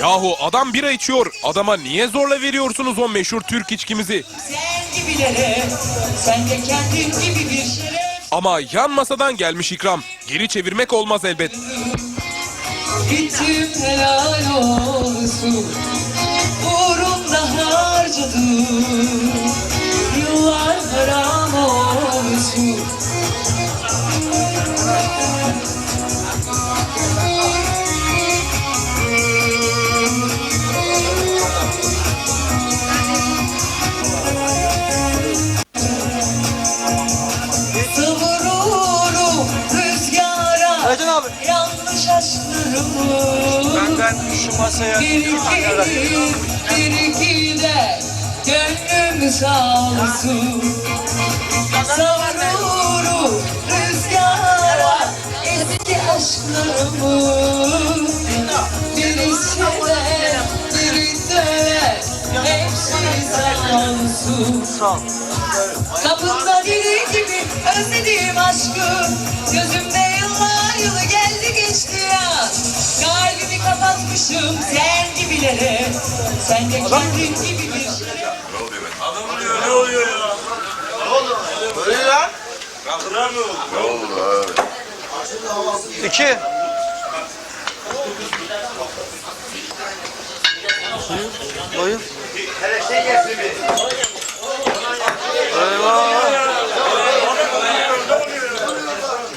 Yahu adam bira içiyor. Adama niye zorla veriyorsunuz o meşhur Türk içkimizi? Ama yan masadan gelmiş ikram. Geri çevirmek olmaz elbet. Gittim helal olsun harcadım Yıllar haram olsun Savururum rüzgara Ercan abi. Yanlış aşklarımı. Benden şu masaya Bir gelir, bir gider, gönlüm sağ olsun. Savururum rüzgara eski aşklarımı. Biri sever, biri döver, hepsi sağ olsun. Kapında diri gibi özlediğim aşkı Gözümde yıllar yılı geldi geçti ya Kalbimi kapatmışım sen gibilere Sen de kendin gibi bir şeref İki. Boyu.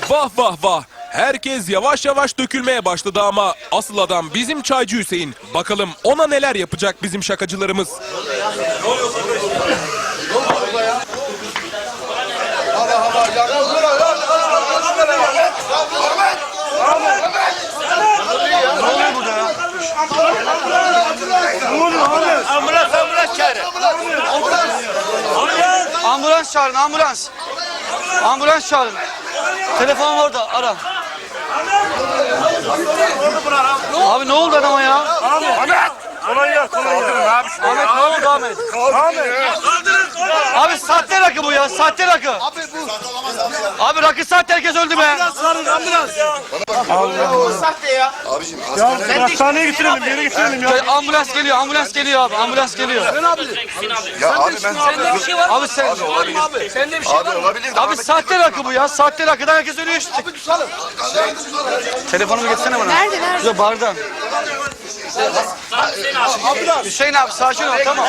Vah vah vah. Herkes yavaş yavaş dökülmeye başladı ama asıl adam bizim çaycı Hüseyin. Bakalım ona neler yapacak bizim şakacılarımız. Ambulans ambulans çağırın. Ambulans çağırın ambulans. Ambulans çağırın. Telefonum orada ara. Abi ne oldu adama ya? Ahmet. Kolay gel kolay gel. Ahmet ne oldu Ahmet? Abi sahte rakı bu ya sahte rakı. Abi bu. Abi rakı sahte herkes öldü be. Ya hastaneye getirelim bir yere getirelim ya. Ya, ambulans geliyor ambulans geliyor abi ambulans geliyor. Ya abi ben Abi sen abi olabilir. Abi olabilir. Abi sahte rakı bu ya. Sahte rakıdan herkes ölüyor işte. Abi tutalım. Telefonumu getirsene bana. Nerede nerede? Yok bardan. Hüseyin abi sakin ol tamam.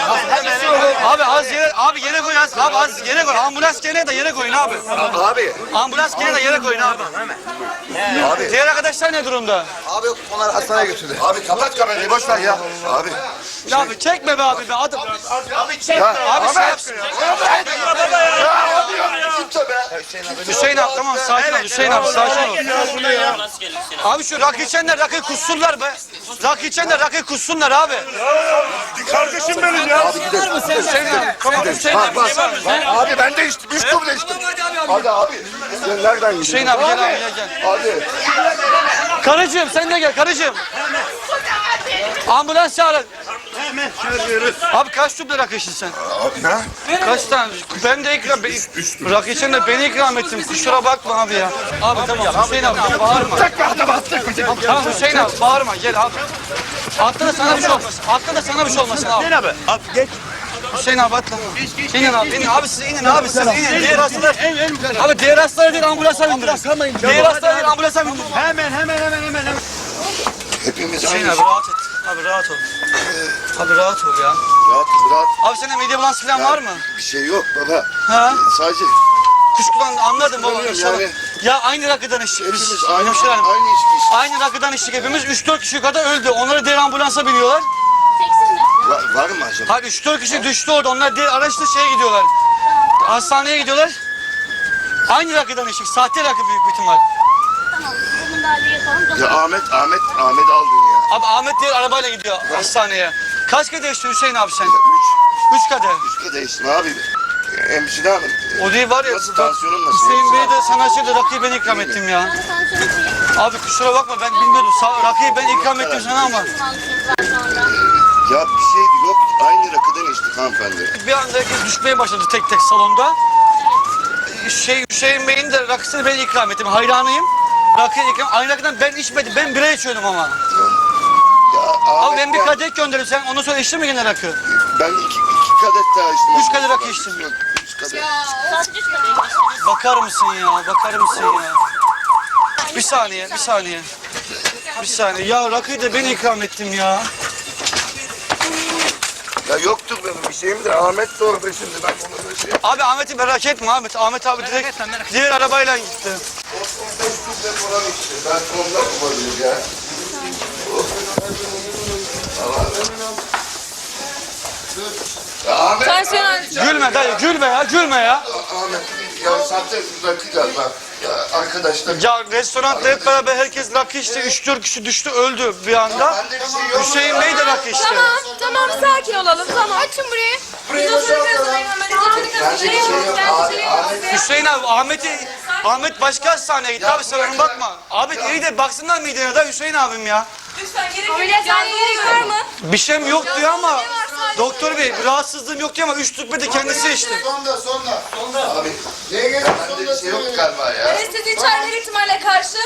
Abi az yere abi yere koy az. Abi az yere koy. Ambulans gene de yere koyun abi. Abi. Ambulans gene de yere koyun abi. Abi. Diğer arkadaşlar ne durumda? Abi onlar hastaneye götürdü. Abi kapat kamerayı boş ver ya. Abi. Ya abi çekme be abi be. Adam. Abi çekme. Ya, Abi şey yapsın. Kimse be. Hüseyin abi tamam sakin ol. Hüseyin abi sakin ol. Abi şu rakı içenler rakı kussunlar be. Rakı içenler rakı kussunlar abi. Kardeşim benim ya. Abi gidelim. Hüseyin abi. Tamam Hüseyin abi. Abi ben de içtim. Üç duble içtim. Hadi abi. Sen nereden Hüseyin gidiyorsun? abi gel abi gel. Hadi. Karıcığım sen de gel karıcığım. Ambulans çağırın. Hemen çağırıyoruz. Abi kaç duble rakı içtin sen? Abi ha? Kaç tane? Ben de ikram... Rakı için de beni ikram ettin. Kusura bakma abi ya. Abi tamam Hüseyin abi tamam, bağırma. Tamam Hüseyin abi bağırma gel abi. Atla da sana bir şey olmasın. Atla da sana bir şey olmasın abi. Hüseyin abi. Abi geç. Hüseyin abi atla. İnin abi inin. Abi siz inin abi siz inin. Diğer hastalar. Abi diğer hastaları değil ambulansa bindirin. Diğer hastaları değil ambulansa bindirin. Hemen hemen hemen hemen. Hepimiz Hüseyin aynı. abi rahat et. Abi rahat ol. Abi rahat ol ya. Rahat rahat. Abi senin mide bulantısı falan var mı? Bir şey yok baba. Ha? Sadece Kuşkulan anladım baba inşallah. yani. Ya aynı rakıdan içtik biz. aynı, aynı içki içtik. Aynı rakıdan içtik hepimiz. 3-4 kişi kadar öldü. Onları diğer ambulansa biniyorlar. Va- var mı acaba? Hayır 3-4 kişi düştü orada. Onlar diğer araçla şeye gidiyorlar. Hastaneye gidiyorlar. Aynı rakıdan içtik. Sahte rakı büyük bir ihtimal. Tamam, bu müdahaleyi yapalım. Ya Ahmet Ahmet Ahmet aldın ya. Abi Ahmet diğer arabayla gidiyor hastaneye. Kaç kere değiştin Hüseyin abi sen? Üç. 3 kadeh. Üç değiştim abi. Hemşire hanım. O değil var ya. Nasıl tansiyonun nasıl? Hüseyin Bey de sanatçıydı. Rakıyı ben ikram ettim ya. Ben tansiyonu koyayım. Abi kusura bakma ben bilmiyordum. Sa- rakıyı ben ikram ettim sana ama. Mantığınız var şu anda. Ya bir şey yok. Aynı rakıdan içtik hanımefendi. Bir anda herkes düşmeye başladı tek tek salonda. Şey Hüseyin Bey'in de rakısını ben ikram ettim. Hayranıyım. Rakıyı ikram. Aynı rakıdan ben içmedim. Ben bira içiyordum ama. Ya Abi Ahmet ben bir ya, kadeh gönderdim. Sen ondan sonra içtin mi gene rakı? Ben iki, iki kadeh daha içtim. Üç kadeh rakı içtin. Yok, Üç kadeh. Sadece üç kadeh içmişsiniz. Bakar mısın ya? Bakar mısın ya? Bir saniye, bir saniye. Bir saniye. Ya rakıyı da ben ikram ettim ya. Ya yoktur benim bir şeyim de Ahmet orada şimdi ben onu da şey... Abi Ahmet'i merak etme Ahmet. Ahmet abi direkt diğer arabayla gitti. O, beş kuble falan içti. Ben ondan olabilir ya. Ahmet, Ahmet, Gülme dayı, gülme ya, gülme ya. Ahmet, ya sahte rakı galiba. Ya arkadaşlar, Ya restoranda hep beraber herkes rakı içti. Üç dört kişi düştü, öldü bir anda. bende bir şey yok. Hüseyin Bey de rakı içti. Tamam, tamam sakin olalım. Tamam. Açın burayı. Bende bir şey yok. Ahmet, Ahmet, Hüseyin abi, Ahmet'i, Ahmet başka hastaneye gitti abi sen ona bakma. Ahmet iyi de baksınlar midene de Hüseyin abim ya. Lütfen gerek yok. Ameliyathaneye gerek var mı? Bir şeyim yok diyor ama doktor bey rahatsızlığım yok diyor ama üç tüp de kendisi içti. Sonda, sonda. Sonda. Abi, neye gerek? Bende bir şey yok galiba ya. Anestezi içer her ihtimale karşı.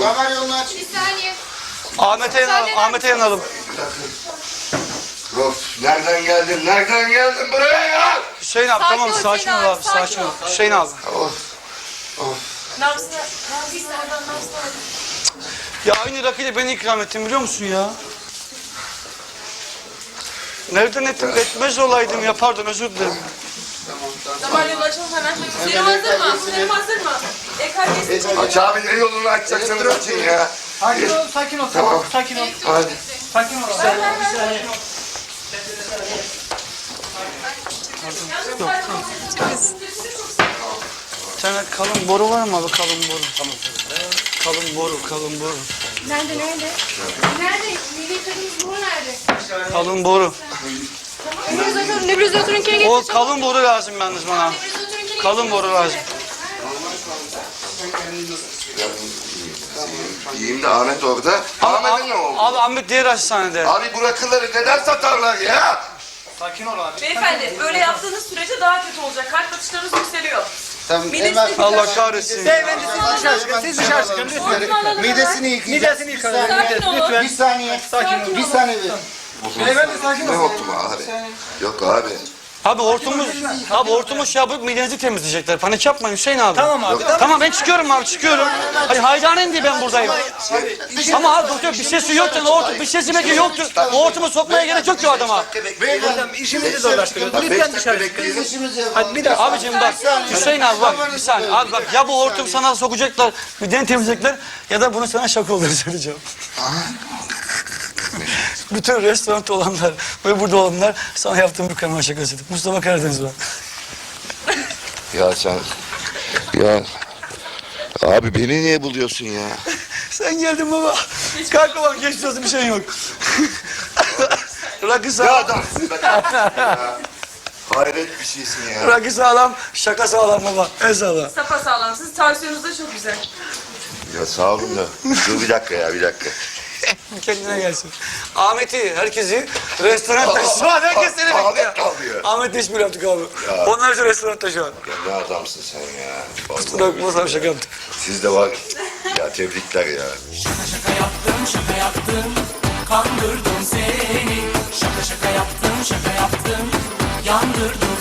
Damar yolunu aç. Bir saniye. Ahmet'e yanalım, Ahmet'e yanalım. Of, nereden geldin, nereden geldin buraya ya? Hüseyin abi Sakin tamam ol sakin Hüseyin ol abi, abi sakin ol. Hüseyin abi. Of. Nabzına, nabzına, nabzına. Ya aynı rakıyla beni ikram ettin biliyor musun ya? Nereden ettim? Etmez olaydım ya pardon özür dilerim. Damar yolu açalım hemen. Serum hazır mı? Serum hazır mı? EKG'si Aç abi ne yolunu açacaksın açın ya. Sakin ol, sakin ol, Tamam. sakin ol. Hadi. Sakin ol. Sana kalın boru var mı abi kalın boru? Tamam. Kalın boru, kalın boru. Nerede, nerede? Nerede? Mide yıkadığınız bu nerede? Kalın boru. Nebulizatörün, nebulizatörünkini getir. O kalın boru lazım yalnız bana. Kalın boru lazım. İyiyim de Ahmet orada. Ahmet'e ne oldu? Abi Ahmet diğer hastanede. Abi bu rakıları neden satarlar ya? Beyefendi, böyle yaptığınız sürece daha kötü olacak. Kalp atışlarınız yükseliyor. Allah kahretsin. Siz dışarı çıkın lütfen. Midesini yıkayacağız. Midesini yıkayın. Sakin olun. Bir saniye. Sakin Bir olun. saniye. Beyefendi sakin Ne oldu mu abi? Yok abi. Abi hortumuz, abi hortumuz şey yapıp midenizi temizleyecekler. Panik yapmayın Hüseyin abi. Tamam abi. Tamam ben çıkıyorum abi çıkıyorum. Hani hayranıyım diye ben buradayım. Ama abi doktor bir sesi yokken o hortum, bir sesi belki yoktu. O hortumu sokmaya gerek yok ki o adama. Adam işimizi zorlaştırıyor. Lütfen dışarı çıkın. Hadi bir dakika. Abicim bak Hüseyin abi bak bir saniye. Abi bak ya bu hortum sana sokacaklar, mideni temizleyecekler ya da bunu sana şaka olarak söyleyeceğim. Bütün restoranda olanlar ve burada olanlar sana yaptığım bir kanal şakasıydı. Mustafa Karadeniz ben. Ya sen... Ya... Abi beni niye buluyorsun ya? Sen geldin baba. Kalk babam geçmiş olsun bir şey yok. Rakı sağlam. adamsın be ya. Hayret bir şeysin ya. Rakı sağlam, şaka sağlam baba. En sağlam. Sapa sağlam. Siz tansiyonunuz da çok güzel. Ya sağ olun da. Dur bir dakika ya bir dakika. Kendine gelsin. Ahmet'i, herkesi restoranda şu an herkes seni Ahmet bekliyor. kalıyor. Ahmet'le işbirliği yaptık abi. Onlar için restoranda şu an. Ya ne adamsın sen ya. Vallahi. Mustafa şaka yaptık. Siz de var. Ya tebrikler ya. Şaka yaptım şaka yaptım Kandırdım seni Şaka şaka yaptım şaka yaptım Yandırdım